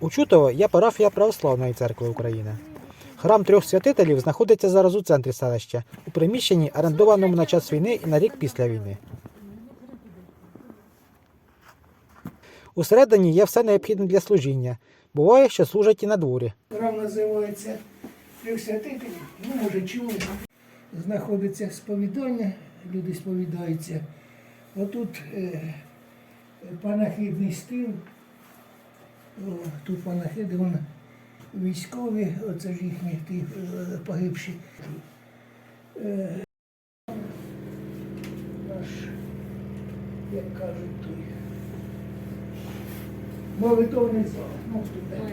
У Чутово є парафія Православної церкви України. Храм трьох святителів знаходиться зараз у центрі селища, у приміщенні, орендованому на час війни і на рік після війни. Усередині є все необхідне для служіння. Буває, що служать і на дворі. Храм називається Трьох святителів, ну, може, чули. Знаходиться сповідання, люди сповідаються. Отут е, панахидний стил. Тут панахиди, вон військові, оце ж їхні ті е, погибші. Е, наш, як кажуть, той. Молитовний зал. Ну,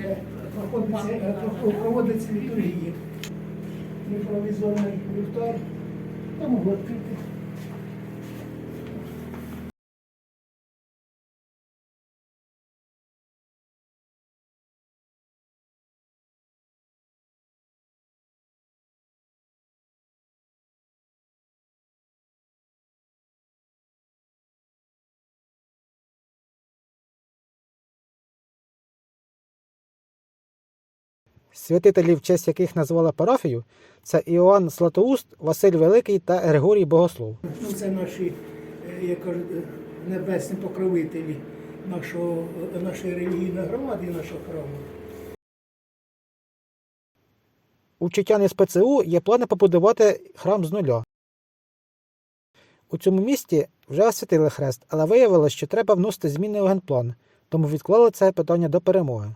де проходиться, е, проводиться літургія. Імпровізований вівтар. Там могло піти. Святителі, в честь яких назвали парафію, це Іоанн Златоуст, Василь Великий та Григорій Богослов. Ну, це наші, е, як кажуть, е, небесні покровителі нашого, е, нашої релігійної громади нашого храму. У Чутяни з ПЦУ є плани побудувати храм з нуля. У цьому місті вже освятили хрест, але виявилось, що треба вносити зміни у генплан, тому відклали це питання до перемоги.